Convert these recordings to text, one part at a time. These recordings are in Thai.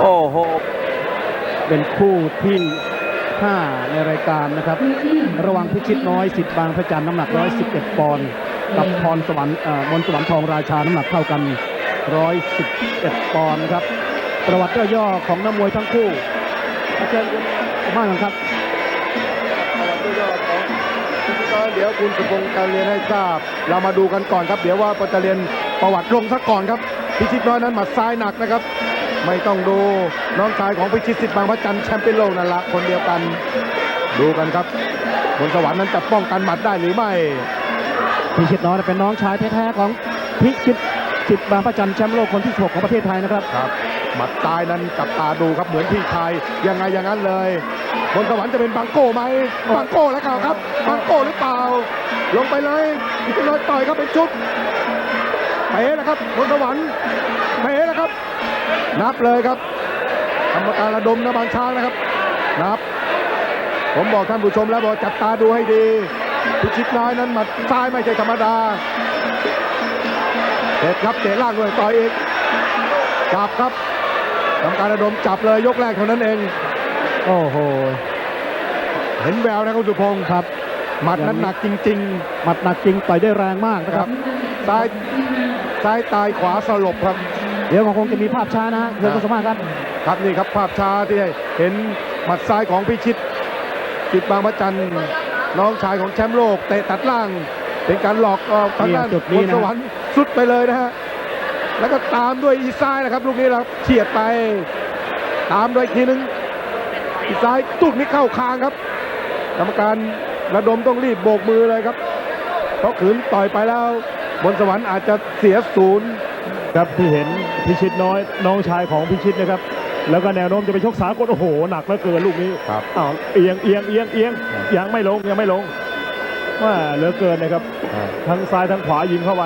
โอ้โห เป็นคู่ที่ 5 ในรายการนะครับ ระหวังพิชิตน้อยสิทธิ์บางพระจันทร์น้ำหนัก 111 ปอนด์กับพรสวรรค์เอ่อมนต์สวรรค์ทองราชาน้ำหนักเท่ากัน 111 ปอนด์นะครับ ประวัติย่อๆของนักมวยทั้งคู่อาจารย์คุณมากครับประวัติย่อๆของพิธีกรเดี๋ยวคุณสุพงศ์จะเรียนให้ทราบ เรามาดูกันก่อนครับ เดี๋ยวว่าจะเรียนประวัติลงซะก่อนครับ พิชิตน้อยนั้นหมัดซ้ายหนักนะครับ ไม่ต้องดูน้องชายของพิชิตสิทธิ์บางพระจันทร์แชมป์เป็นโลกนั่นละคนเดียวกัน ดูกันครับบนสวรรค์นั้นจะป้องกันหมัดได้หรือไม่พิชิตน้อยเป็นน้องชายแท้ๆของพิชิตสิทธิ์บางพระจันทร์แชมป์โลกคนที่6ของประเทศไทยนะครับครับหมัดซ้ายนั้นจับตาดูครับเหมือนพี่ชายยังไงอย่างนั้นเลยบนสวรรค์จะเป็นบังโก้ไหมบังโก้แล้วเปล่าครับบังโก้หรือเปล่า ลงไปเลยพิชิตน้อยต่อยครับเป็นชุด เป๋นะครับบนสวรรค์เป๋นะครับ นับเลยครับกรรมการระดมนะบางช้างนะครับ นับ ผมบอกท่านผู้ชมแล้วบอกจับตาดูให้ดีพิชิตน้อยนั้นหมัดซ้ายไม่ใช่ธรรมดาเด็ดครับเตะล่างด้วยต่อยอีกจับครับกรรมการระดมจับเลยยกแรกเท่านั้นเอง โอ้โห เห็นแววนะคุณสุพงศ์ครับหมัดนั้นหนักจริงหมัดหนักจริงต่อยได้แรงมากๆนะนะคครัรับบซ้าย ซ้ายตายขวาสลบครับเดี๋ยวคงจะมีภาพช้านะฮะเพื่อนผู้สมัครครับครับนี่ครับภาพช้าที่ให้เห็นหมัดซ้ายของพิชิตจิตบางพระจันทร์น้องชายของแชมป์โลกเตะตัดล่าง เป็นการหลอกออกทางด้านเนี่ยจุดบนี้นนะสวรรค์สุดไปเลยนะฮะแล้วก็ตามด้วยอีซ้ายนะครับลูกนี้เราเฉียดไป ตามด้วยอีกทีนึงอีซ้ายตุกนี้เข้าคางครับ กรรมการระดมต้องรีบโบกมือเลยครับเพราะขืนต่อยไปแล้ว บนสวรรค์อาจจะเสียศูนย์ครับที่เห็นพิชิตน้อยน้องชายของพิชิตนะครับ แล้วก็แนวโน้มจะไปชกสากลโอ้โหหนักเหลือเกินลูกนี้ครับอ้าวเอียงเอียงเอียงเอียงยังไม่ลงยังไม่ลงว่าเหลือเกินนะครับทั้งซ้ายทั้งขวายิงเข้าไป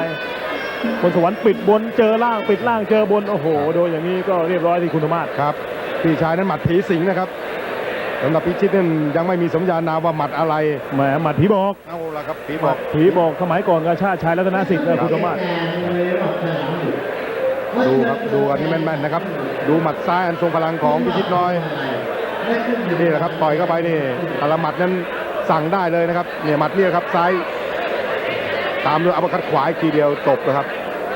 บนสวรรค์ปิดบนเจอล่างปิดล่างเจอบนโอ้โห โดนอย่างนี้ก็เรียบร้อยที่คุณธรรมาศครับพี่ชายนั้นหมัดผีสิงนะครับ สำหรับพิชิตนั้นยังไม่มีสัญญาณนามว่าหมัดอะไร แหมหมัดผีบอก เอาละครับผีหบมัอกดผีบอกสมัยก่อนกบชาติชายรัตนสิทธิ์นะคุณธรรมาศดูครับดูอันนี้แม่นๆนะครับ ดูหมัดซ้ายอันทรงพลังของพิชิตน้อยนี่แหละครับต่อยเข้าไปนี่แต่ละหมัดนั้นสั่งได้เลยนะครับเนี่ยหมัดเนี่ยครับซ้ายตามด้วยอัปเปอร์คัดขวาอีกทีเดียวจบนะครับ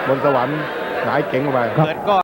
บนสวรรค์หงายเก่งลงไปเปิดก่อน